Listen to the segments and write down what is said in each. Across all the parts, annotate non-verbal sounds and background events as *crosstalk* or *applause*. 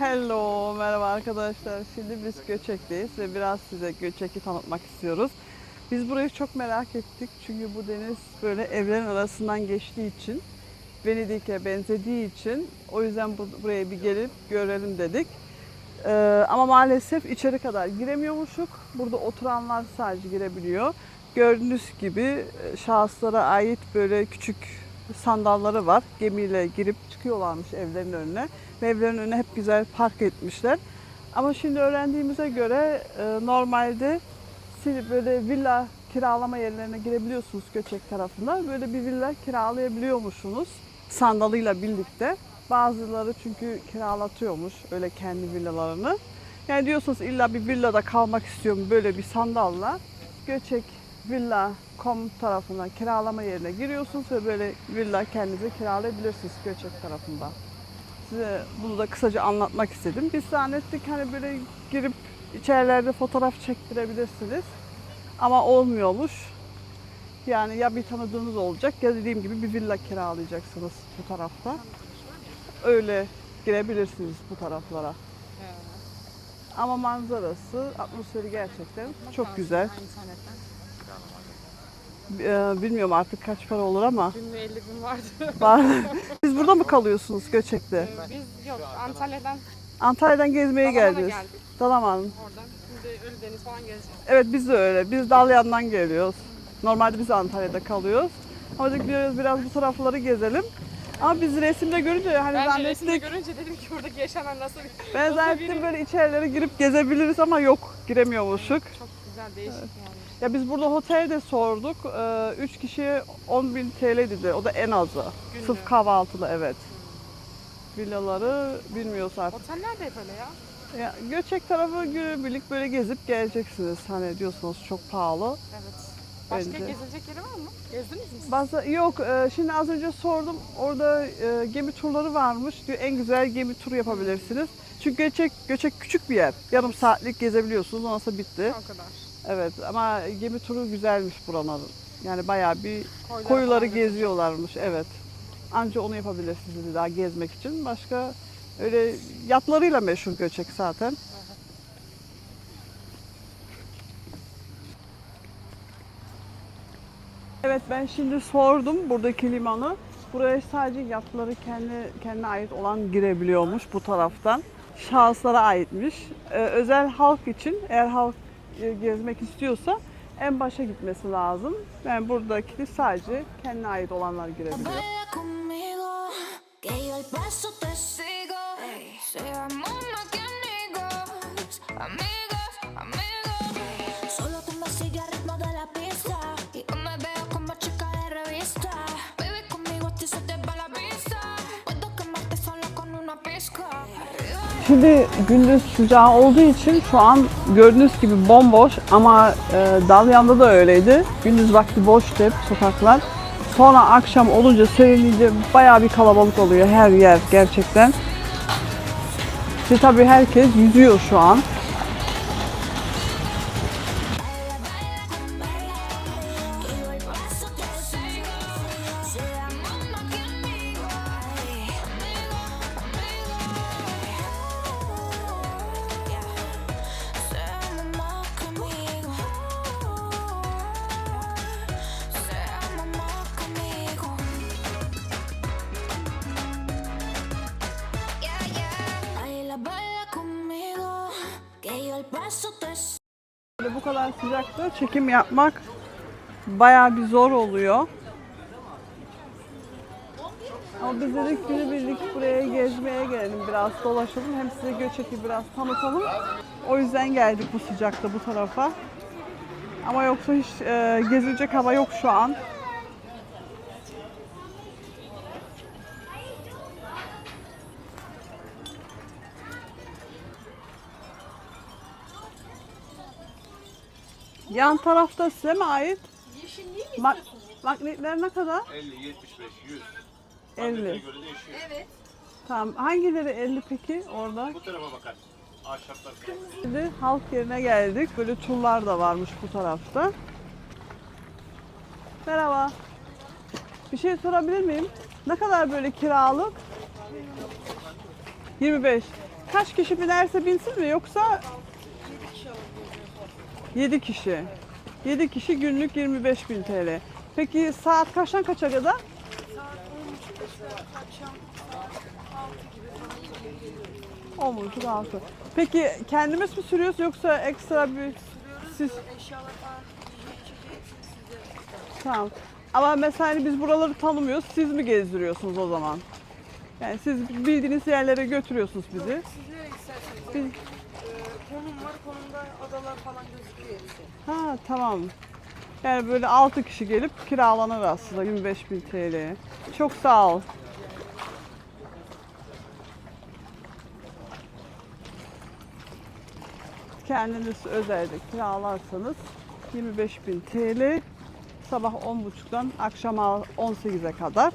Hello, merhaba arkadaşlar. Şimdi biz Göçek'teyiz ve biraz size Göçek'i tanıtmak istiyoruz. Biz burayı çok merak ettik çünkü bu deniz böyle evlerin arasından geçtiği için, Venedik'e benzediği için o yüzden bu, buraya bir gelip görelim dedik. Ee, ama maalesef içeri kadar giremiyormuşuk. Burada oturanlar sadece girebiliyor. Gördüğünüz gibi e, şahıslara ait böyle küçük sandalları var. Gemiyle girip çıkıyorlarmış evlerin önüne. Ve evlerin önüne hep güzel park etmişler. Ama şimdi öğrendiğimize göre e, normalde böyle villa kiralama yerlerine girebiliyorsunuz Göçek tarafına. Böyle bir villa kiralayabiliyormuşsunuz sandalıyla birlikte. Bazıları çünkü kiralatıyormuş öyle kendi villalarını. Yani diyorsunuz illa bir villada kalmak istiyorum böyle bir sandalla. Göçek Villa.com tarafından kiralama yerine giriyorsunuz ve böyle villa kendinize kiralayabilirsiniz Göçek tarafında. Size bunu da kısaca anlatmak istedim. Biz zannettik hani böyle girip içerilerde fotoğraf çektirebilirsiniz. Ama olmuyormuş. Yani ya bir tanıdığınız olacak ya dediğim gibi bir villa kiralayacaksınız bu tarafta. Öyle girebilirsiniz bu taraflara. Ama manzarası, atmosferi gerçekten çok güzel. Ee, bilmiyorum artık kaç para olur ama. Dün 50 bin vardı. *laughs* var. Siz burada mı kalıyorsunuz Göçek'te? Biz yok Antalya'dan Antalya'dan gezmeye Dalaman'a geldiniz. geldik. Dalaman. Oradan şimdi Ölüdeniz falan gezeceğiz. Evet biz de öyle. Biz Dalyan'dan geliyoruz. Normalde biz Antalya'da kalıyoruz. Ama dedik diyoruz biraz bu tarafları gezelim. Ama biz resimde görünce hani Ben de resimde zannettik. görünce dedim ki buradaki yaşanan nasıl bir... Ben nasıl zannettim biri? böyle içerilere girip gezebiliriz ama yok giremiyormuşuk. Çok güzel değişik yani. Ya biz burada otelde sorduk. 3 kişiye 10.000 TL dedi. O da en azı. Günlük. Sırf kahvaltılı evet. Villaları bilmiyoruz artık. Oteller de hep öyle ya. Ya, Göçek tarafı günübirlik böyle gezip geleceksiniz. Hani diyorsunuz çok pahalı. Evet. Başka Bence. gezilecek yeri var mı? Gezdiniz mi? Bazı yok e, şimdi az önce sordum. Orada e, gemi turları varmış. Diyor en güzel gemi turu yapabilirsiniz. Çünkü Göçek Göçek küçük bir yer. Yarım saatlik gezebiliyorsunuz. Ondan sonra bitti. O kadar. Evet ama gemi turu güzelmiş buranın. Yani bayağı bir Koylara koyuları falan geziyorlarmış. Evet. Anca onu yapabilirsiniz dedi daha gezmek için. Başka öyle yatlarıyla meşhur Göçek zaten. Evet ben şimdi sordum buradaki limanı. Buraya sadece yatları kendi kendine ait olan girebiliyormuş bu taraftan. Şahıslara aitmiş. Ee, özel halk için eğer halk gezmek istiyorsa en başa gitmesi lazım. Yani buradaki sadece kendine ait olanlar girebiliyor. Şimdi gündüz sıcağı olduğu için şu an gördüğünüz gibi bomboş ama e, Dalyan'da da öyleydi. Gündüz vakti boştu hep sokaklar. Sonra akşam olunca serinleyince bayağı bir kalabalık oluyor her yer gerçekten. Ve tabii herkes yüzüyor şu an. Böyle bu kadar sıcakta çekim yapmak bayağı bir zor oluyor. Ama biz dedik günübirlik buraya gezmeye gelelim, biraz dolaşalım. Hem size Göçek'i biraz tanıtalım. O yüzden geldik bu sıcakta bu tarafa. Ama yoksa hiç e, gezilecek hava yok şu an. Yan tarafta size mi ait? Yeşilliği mi Ma- magnetler ne kadar? 50, 75, 100. 50. göre değişiyor. Evet. Tamam. Hangileri 50 peki orada? Bu tarafa bakar. Ahşaplar. Şimdi halk yerine geldik. Böyle turlar da varmış bu tarafta. Merhaba. Bir şey sorabilir miyim? Ne kadar böyle kiralık? 25. kaç kişi binerse binsin mi yoksa 7 kişi. 7 kişi günlük 25 bin TL. Peki saat kaçtan kaça kadar? Saat 10.30'da akşam saat 6 gibi falan 10 buçuk altı. Peki kendimiz mi sürüyoruz yoksa ekstra bir siz Eşyalar falan, tamam. Ama mesela hani biz buraları tanımıyoruz. Siz mi gezdiriyorsunuz o zaman? Yani siz bildiğiniz yerlere götürüyorsunuz bizi. Siz nereye isterseniz. Biz- Konumda adalar falan gözüküyor hepsi. Ha tamam. Yani böyle 6 kişi gelip kiralanır aslında 25 bin TL'ye. Çok sağ ol. Kendiniz özelde kiralarsanız 25 bin TL sabah 10.30'dan akşam 18'e kadar.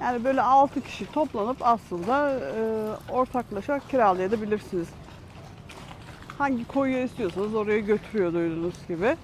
Yani böyle 6 kişi toplanıp aslında e, ortaklaşa kiralayabilirsiniz hangi koyu istiyorsanız oraya götürüyor duyduğunuz gibi.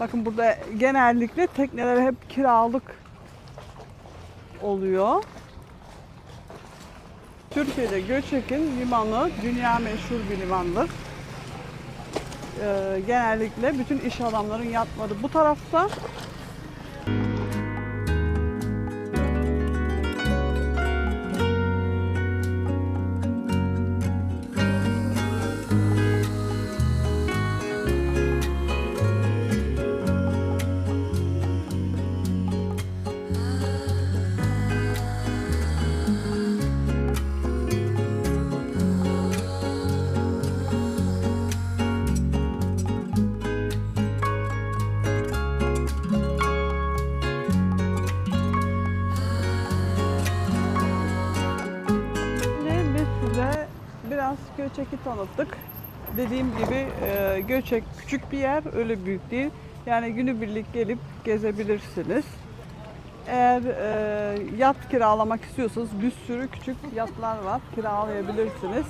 Bakın burada genellikle tekneler hep kiralık oluyor. Türkiye'de Göçek'in limanı dünya meşhur bir limandır. Ee, genellikle bütün iş adamların yatları bu tarafta. Göçek'i tanıttık. Dediğim gibi e, Göçek küçük bir yer, öyle büyük değil. Yani günübirlik gelip gezebilirsiniz. Eğer e, yat kiralamak istiyorsanız bir sürü küçük yatlar var, kiralayabilirsiniz.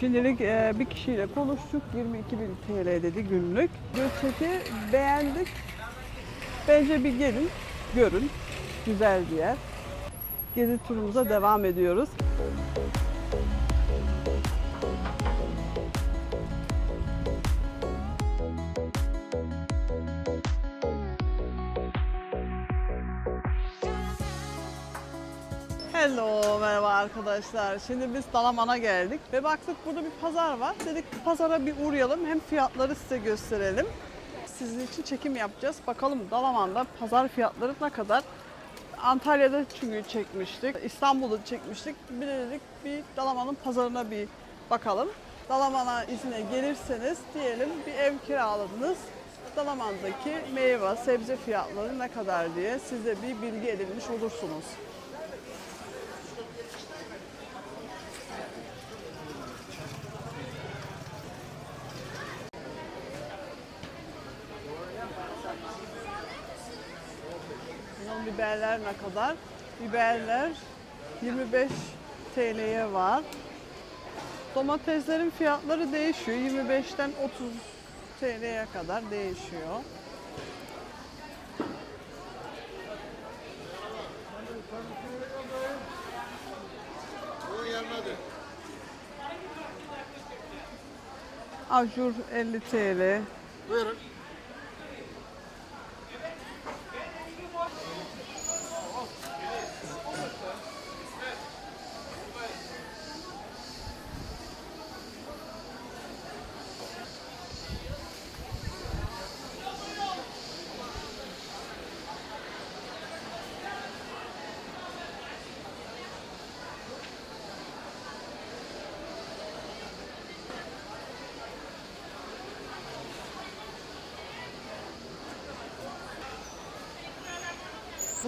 Şimdilik e, bir kişiyle konuştuk, 22 bin TL dedi günlük. Göçek'i beğendik. Bence bir gelin, görün. Güzel bir yer gezi turumuza devam ediyoruz. Arkadaşlar. Şimdi biz Dalaman'a geldik ve baktık burada bir pazar var. Dedik pazara bir uğrayalım hem fiyatları size gösterelim. Sizin için çekim yapacağız. Bakalım Dalaman'da pazar fiyatları ne kadar? Antalya'da çünkü çekmiştik. İstanbul'da çekmiştik. Bir de dedik bir Dalaman'ın pazarına bir bakalım. Dalaman'a izine gelirseniz diyelim bir ev kiraladınız. Dalaman'daki meyve, sebze fiyatları ne kadar diye size bir bilgi edinmiş olursunuz. Bunun biberler ne kadar? Biberler 25 TL'ye var. Domateslerin fiyatları değişiyor. 25'ten 30 TL'ye kadar değişiyor. Ajur 50 TL. Buyurun.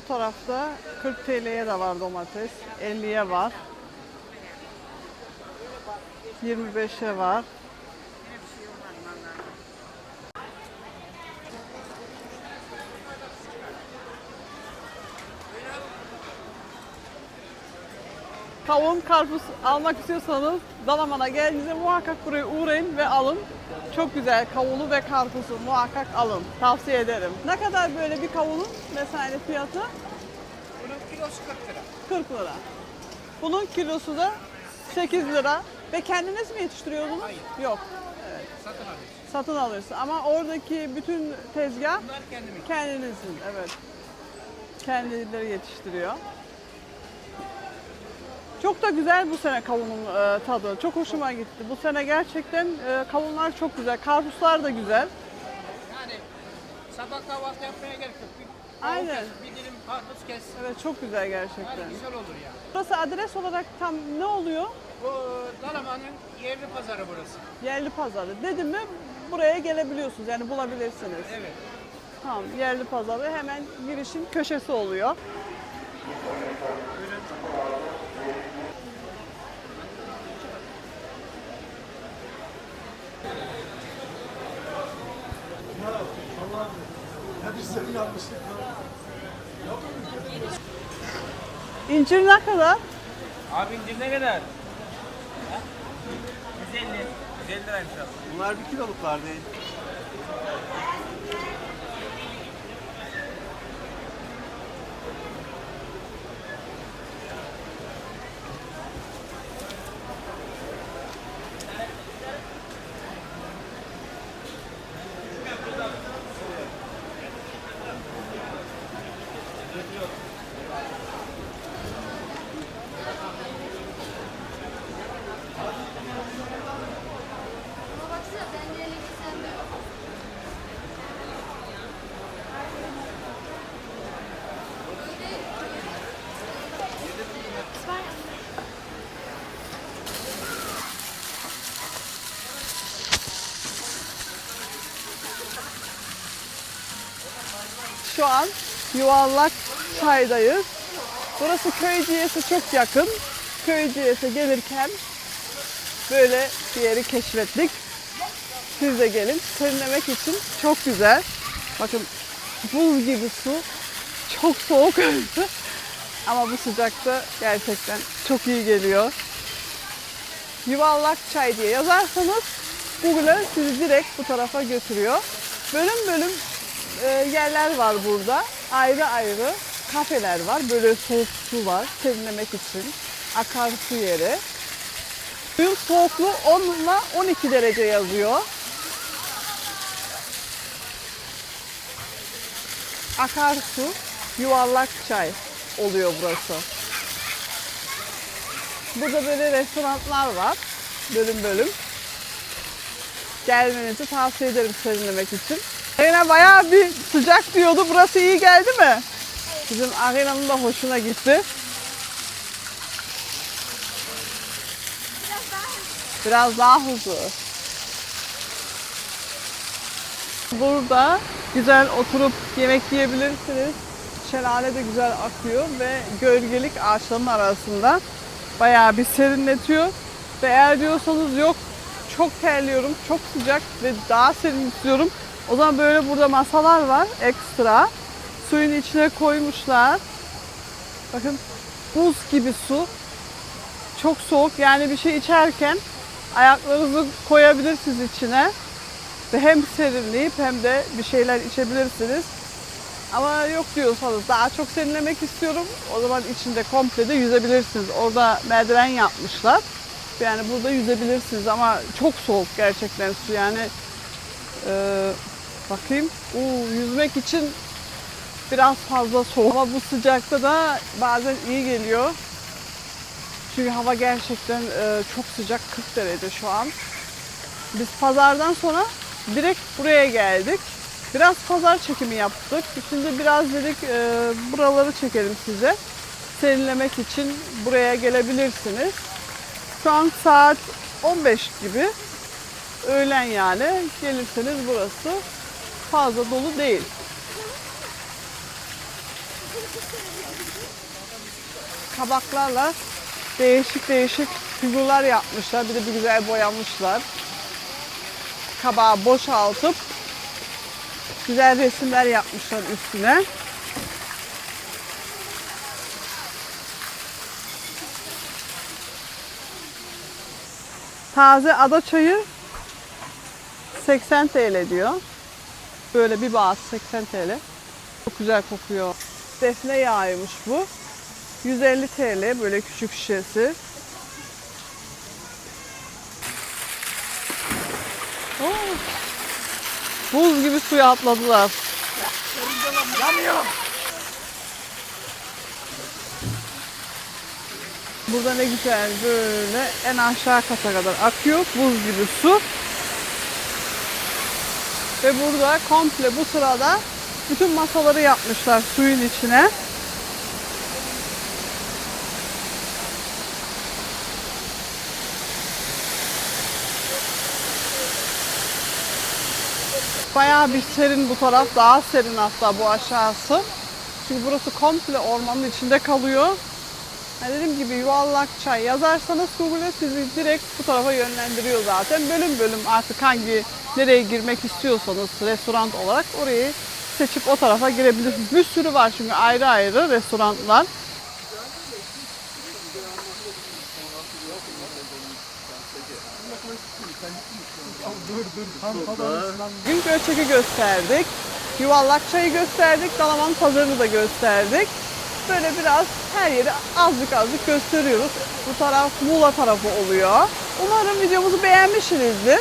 Bu tarafta 40 TL'ye de var domates. 50'ye var. 25'e var. Kavun, karpuz almak istiyorsanız Dalaman'a geldiğinizde muhakkak buraya uğrayın ve alın. Çok güzel kavunu ve karpuzu muhakkak alın. Tavsiye ederim. Ne kadar böyle bir kavunun mesela fiyatı? Kilosu 40 lira. 40 lira. Bunun kilosu da 8 lira. Ve kendiniz mi yetiştiriyorsunuz? Hayır. Yok. Satın alıyoruz. Satın alırsın. Ama oradaki bütün tezgah Bunlar kendinizin. Evet. Kendileri yetiştiriyor. Çok da güzel bu sene kavunun e, tadı. Çok hoşuma gitti. Bu sene gerçekten e, kavunlar çok güzel. Karpuzlar da güzel. Yani sabah kahvaltı yapmaya gerek yok. Bir Aynen. kes, bir dilim karpuz kes. Evet çok güzel gerçekten. Yani güzel olur ya. Burası adres olarak tam ne oluyor? Bu Dalaman'ın yerli pazarı burası. Yerli pazarı. Dedim mi buraya gelebiliyorsunuz yani bulabilirsiniz. Evet. Tamam yerli pazarı hemen girişin köşesi oluyor. İncir ne kadar? Abi incir ne kadar? 150. 150 liraymış abi. Bunlar bir kiloluklar değil. Şu an yuvarlak çaydayız. Burası Köyceğiz'e çok yakın. Köyceğiz'e gelirken böyle bir yeri keşfettik. Siz de gelin. Serinlemek için çok güzel. Bakın buz gibi su. Çok soğuk. *laughs* Ama bu sıcakta gerçekten çok iyi geliyor. Yuvarlak çay diye yazarsanız Google'a sizi direkt bu tarafa götürüyor. Bölüm bölüm e, yerler var burada. Ayrı ayrı kafeler var. Böyle soğuk su var serinlemek için. Akarsu yeri. Suyun soğukluğu 10 ile 12 derece yazıyor. Akarsu, yuvarlak çay oluyor burası. Burada böyle restoranlar var. Bölüm bölüm. Gelmenizi tavsiye ederim serinlemek için. Yine bayağı bir sıcak diyordu. Burası iyi geldi mi? Bizim Arena'nın da hoşuna gitti. Biraz daha hızlı. Burada güzel oturup yemek yiyebilirsiniz. Şelale de güzel akıyor ve gölgelik ağaçların arasında bayağı bir serinletiyor. Ve eğer diyorsanız yok çok terliyorum, çok sıcak ve daha serin istiyorum. O zaman böyle burada masalar var ekstra. Suyun içine koymuşlar. Bakın buz gibi su. Çok soğuk yani bir şey içerken ayaklarınızı koyabilirsiniz içine. Ve hem serinleyip hem de bir şeyler içebilirsiniz. Ama yok diyorsanız daha çok serinlemek istiyorum. O zaman içinde komple de yüzebilirsiniz. Orada merdiven yapmışlar. Yani burada yüzebilirsiniz ama çok soğuk gerçekten su yani. Bakayım. Oo, yüzmek için biraz fazla soğuk. Ama bu sıcakta da bazen iyi geliyor. Çünkü hava gerçekten e, çok sıcak 40 derece şu an. Biz pazardan sonra direkt buraya geldik. Biraz pazar çekimi yaptık. Şimdi biraz dedik e, buraları çekelim size. Serinlemek için buraya gelebilirsiniz. Şu an saat 15 gibi. Öğlen yani. Gelirseniz burası fazla dolu değil. Kabaklarla değişik değişik figürler yapmışlar. Bir de bir güzel boyamışlar. Kabağı boşaltıp güzel resimler yapmışlar üstüne. Taze ada çayı 80 TL diyor. Böyle bir bağız 80 TL. Çok güzel kokuyor. Defne yağıymış bu. 150 TL böyle küçük şişesi. Oo. Buz gibi suya atladılar. Burada ne güzel böyle en aşağı kata kadar akıyor buz gibi su. Ve burada komple bu sırada bütün masaları yapmışlar suyun içine. Bayağı bir serin bu taraf, daha serin hatta bu aşağısı. Çünkü burası komple ormanın içinde kalıyor. Ha dediğim gibi yuvarlak çay yazarsanız Google'e sizi direkt bu tarafa yönlendiriyor zaten. Bölüm bölüm artık hangi nereye girmek istiyorsanız restoran olarak orayı seçip o tarafa girebilirsiniz. Bir sürü var çünkü ayrı ayrı restoranlar. Gün Göçek'i gösterdik. Yuvarlak çayı gösterdik. Dalaman pazarını da gösterdik. Böyle biraz her yeri azıcık azıcık gösteriyoruz. Bu taraf Muğla tarafı oluyor. Umarım videomuzu beğenmişsinizdir.